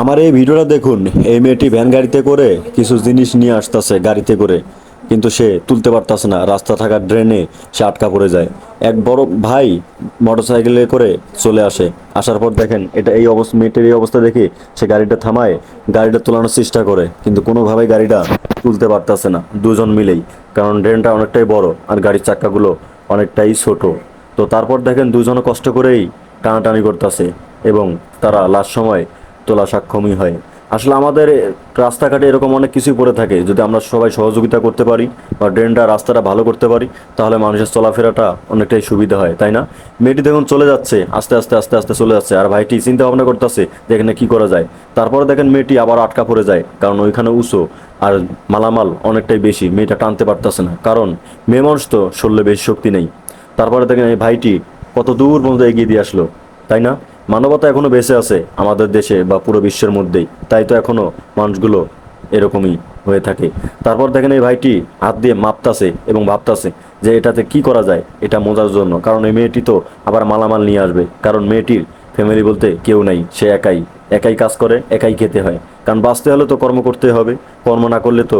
আমার এই ভিডিওটা দেখুন, এই মেয়েটি ভ্যান গাড়িতে করে কিছু জিনিস নিয়ে আসতেছে গাড়িতে করে, কিন্তু সে তুলতে পারতাছে না, রাস্তা থাকা ড্রেনে সে আটকা পড়ে যায়। এক বড় ভাই মোটরসাইকেলে করে চলে আসে, আসার পর দেখেন এটা এই অবস্থা, মেয়েটির এই অবস্থা দেখে সে গাড়িটা থামায়, গাড়িটা তোলানোর চেষ্টা করে, কিন্তু কোনোভাবেই গাড়িটা তুলতে পারতাছে না, দুজন মিলেই, কারণ ড্রেনটা অনেকটাই বড় আর গাড়ির চাক্কাগুলো অনেকটাই ছোট। তো তারপর দেখেন দুজনে কষ্ট করেই টানাটানি করতেছে এবং তারা লাস্ট সময় তোলা সক্ষমই হয়। আসলে আমাদের রাস্তাঘাটে এরকম অনেক কিছুই পড়ে থাকে। যদি আমরা সবাই সহযোগিতা করতে পারি বা ড্রেনটা, রাস্তাটা ভালো করতে পারি, তাহলে মানুষের চলাফেরাটা অনেকটাই সুবিধা হয়, তাই না? মেয়েটি দেখুন চলে যাচ্ছে, আস্তে আস্তে আস্তে আস্তে চলে যাচ্ছে। আর ভাইটি চিন্তা ভাবনা করতেছে যে এখানে কী করা যায়। তারপরে দেখেন মেয়েটি আবার আটকা পড়ে যায়, কারণ ওইখানে উঁচু আর মালামাল অনেকটাই বেশি। মেয়েটা টানতে পারতেছে না, কারণ মেয়ে মানুষ তো শরীরে বেশি শক্তি নেই। তারপরে দেখেন এই ভাইটি কত দূর পর্যন্ত এগিয়ে দিয়ে আসলো, তাই না? মানবতা এখনও বেঁচে আছে আমাদের দেশে বা পুরো বিশ্বের মধ্যেই। তাই তো এখনও মানুষগুলো এরকমই হয়ে থাকে। তারপর দেখেন এই ভাইটি হাত দিয়ে মাপতাছে এবং ভাবতাছে যে এটাতে কি করা যায়, এটা মজার জন্য। কারণ এই মেয়েটি তো আবার মালামাল নিয়ে আসবে। কারণ মেয়েটির ফ্যামিলি বলতে কেউ নাই, সে একাই। একাই কাজ করে, একাই খেতে হয়। কারণ বাঁচতে হলে তো কর্ম করতে হবে, কর্ম না করলে তো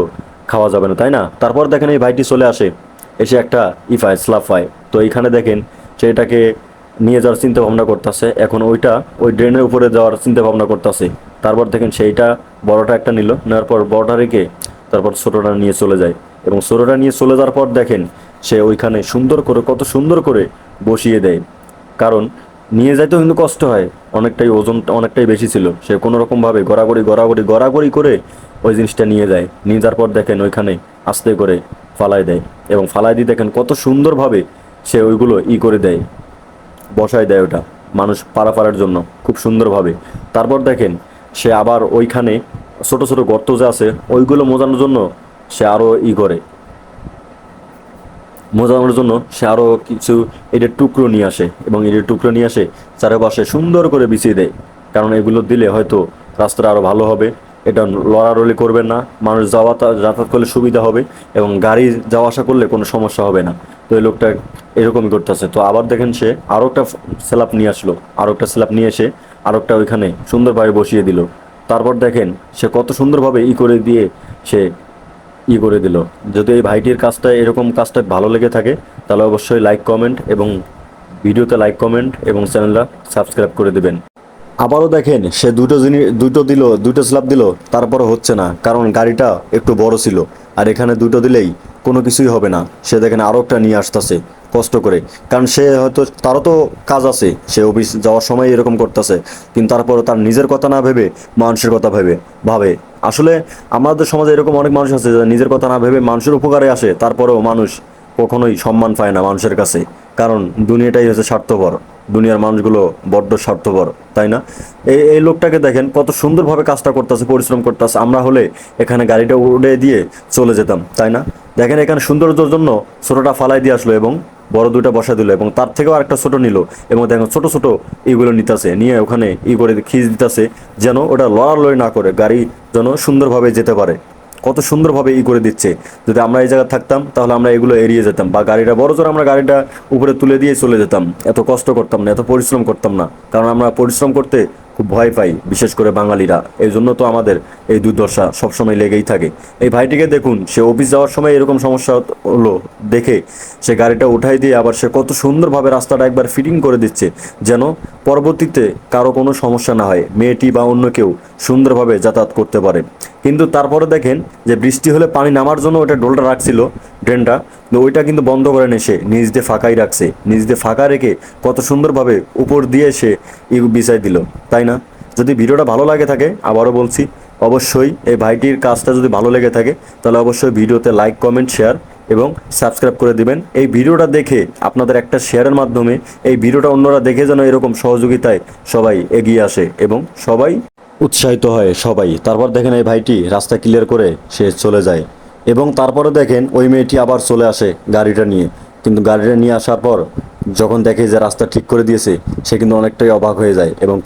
খাওয়া যাবে না, তাই না? তারপর দেখেন এই ভাইটি চলে আসে, এসে একটা ইফায় স্লাফ পায়। তো এইখানে দেখেন সে এটাকে নিয়ে যাওয়ার চিন্তা ভাবনা করতেছে। এখন ওইটা ওই ড্রেনের উপরে যাওয়ার চিন্তা ভাবনা করতেছে। তারপর দেখেন সেইটা বড়টা একটা নিল, নেওয়ার পর বড়টা রেখে তারপর ছোটোটা নিয়ে চলে যায়। এবং ছোটোটা নিয়ে চলে যাওয়ার পর দেখেন সে ওইখানে সুন্দর করে, কত সুন্দর করে বসিয়ে দেয়। কারণ নিয়ে যাইতেও কিন্তু কষ্ট হয়, অনেকটাই ওজন অনেকটাই বেশি ছিল। সে কোনো রকমভাবে গড়াগড়ি গড়াগড়ি গড়াগড়ি করে ওই জিনিসটা নিয়ে যায়। নিয়ে যাওয়ার পর দেখেন ওইখানে আস্তে করে ফালাই দেয়। এবং ফালাই দিয়ে দেখেন কত সুন্দরভাবে সে ওইগুলো ই করে দেয়। বসায় দেয় ওটা, মানুষ পারাপারের জন্য, খুব সুন্দরভাবে। তারপর দেখেন, সে আবার ওইখানে ছোট ছোট গর্ত যে আছে, ওইগুলো মোজানোর জন্য সে আরও ই করে। মোজানোর জন্য সে আরও কিছু এটার টুকরো নিয়ে আসে এবং এটার টুকরো নিয়ে আসে চারপাশে সুন্দর করে বিছিয়ে দেয়। কারণ এগুলো দিলে হয়তো রাস্তাটা আরও ভালো হবে। এটা লড়ালড়ি করবে না। মানুষ যাওয়া যাতায়াত করলে সুবিধা হবে এবং গাড়ি যাওয়া আসা করলে কোনো সমস্যা হবে না। তো এই লোকটা এরকমই করতেছে। তো আবার দেখেন সে আরও একটা স্ল্যাব নিয়ে আসলো আরও একটা স্ল্যাব নিয়ে এসে আরও একটা ওইখানে সুন্দরভাবে বসিয়ে দিল। তারপর দেখেন সে কত সুন্দরভাবে ই করে দিয়ে সে ই করে দিল। যদি এই ভাইটির কাজটা, এরকম কাজটা ভালো লেগে থাকে, তাহলে অবশ্যই লাইক কমেন্ট এবং ভিডিওতে লাইক কমেন্ট এবং চ্যানেলটা সাবস্ক্রাইব করে দেবেন। আবারও দেখেন, সে দুটো জিনিস, দুটো দিল, দুটো স্ল্যাব দিল তারপরে হচ্ছে না, কারণ গাড়িটা একটু বড় ছিল, আর এখানে দুটো দিলেই কোনো কিছুই হবে না। সে দেখেন আরও একটা নিয়ে আসতেছে, কষ্ট করে। কারণ সে হয়তো, তারও তো কাজ আছে, সে অফিস যাওয়ার সময় এরকম করতেছে, কিন্তু তারপরে তার নিজের কথা না ভেবে, মানুষের কথা ভেবে, ভাবে। আসলে আমাদের সমাজে এরকম অনেক মানুষ আছে, যারা নিজের কথা না ভেবে মানুষের উপকারে আসে, তারপরেও মানুষ কখনোই সম্মান পায় না মানুষের কাছে, কারণ দুনিয়াটাই হচ্ছে স্বার্থপর। দুনিয়ার মানুষগুলো বড্ড স্বার্থপর, তাই না? এই এই লোকটাকে দেখেন কত সুন্দরভাবে কাজটা করতেছে, পরিশ্রম করতেছে, আমরা হলে এখানে গাড়িটা উড়ে দিয়ে চলে যেতাম, তাই না? দেখেন এখানে সৌন্দর্যের জন্য ছোটোটা ফালাই দিয়ে আসলো এবং বড় দুইটা বসা দিল এবং তার থেকেও আরেকটা ছোট নিল এবং দেখেন ছোট ছোট এইগুলো নিতেছে, নিয়ে ওখানে ই করে খিচ দিতেছে যেন ওটা লড়ালড়ি না করে গাড়ি যেন সুন্দরভাবে যেতে পারে। কত সুন্দরভাবে ই করে দিচ্ছে। যদি আমরা এই জায়গায় থাকতাম, তাহলে আমরা এগুলো এড়িয়ে যেতাম বা গাড়িটা বড় জোর আমরা গাড়িটা উপরে তুলে দিয়ে চলে যেতাম। এত কষ্ট করতাম না, এত পরিশ্রম করতাম না। কারণ আমরা পরিশ্রম করতে খুব ভয় পাই, বিশেষ করে বাঙালিরা। এই জন্য তো আমাদের এই দুর্দশা সবসময় লেগেই থাকে। এই ভাইটিকে দেখুন, সে অফিস যাওয়ার সময় এরকম সমস্যা হলো দেখে সে গাড়িটা উঠাই দিয়ে আবার সে কত সুন্দরভাবে রাস্তাটা একবার ফিটিং করে দিচ্ছে, যেন পরবর্তীতে কারও কোনো সমস্যা না হয়, মেয়েটি বা অন্য কেউ। সুন্দরভাবে যাতায়াত করতে পারে। কিন্তু তারপরে দেখেন যে বৃষ্টি হলে পানি নামার জন্য ওটা ডোলটা রাখছিল, ড্রেনটা। তো ওইটা কিন্তু বন্ধ করে এসে নিজ ফাঁকাই রাখছে। নিজ দিয়ে ফাঁকা রেখে কত সুন্দরভাবে উপর দিয়ে সে ই বিছাই দিল, তাই না? যদি ভিডিওটা ভালো লাগে থাকে, আবারও বলছি, অবশ্যই এই ভাইটির কাজটা যদি ভালো লেগে থাকে, তাহলে অবশ্যই ভিডিওতে লাইক, কমেন্ট, শেয়ার এবং সাবস্ক্রাইব করে দিবেন। এই ভিডিওটা দেখে আপনাদের একটা শেয়ারের মাধ্যমে এই ভিডিওটা অন্যরা দেখে যেন এরকম সহযোগিতায় সবাই এগিয়ে আসে এবং সবাই উৎসাহিত হয় সবাই। তারপর দেখেন এই ভাইটি রাস্তা ক্লিয়ার করে সে চলে যায়। এবং তারপরে দেখেন ওই মেয়েটি আবার চলে আসে গাড়িটা নিয়ে। কিন্তু গাড়িটা নিয়ে আসার পর যখন দেখে যে রাস্তা ঠিক করে দিয়েছে, সে কিন্তু অনেকটাই অবাক হয়ে যায় এবং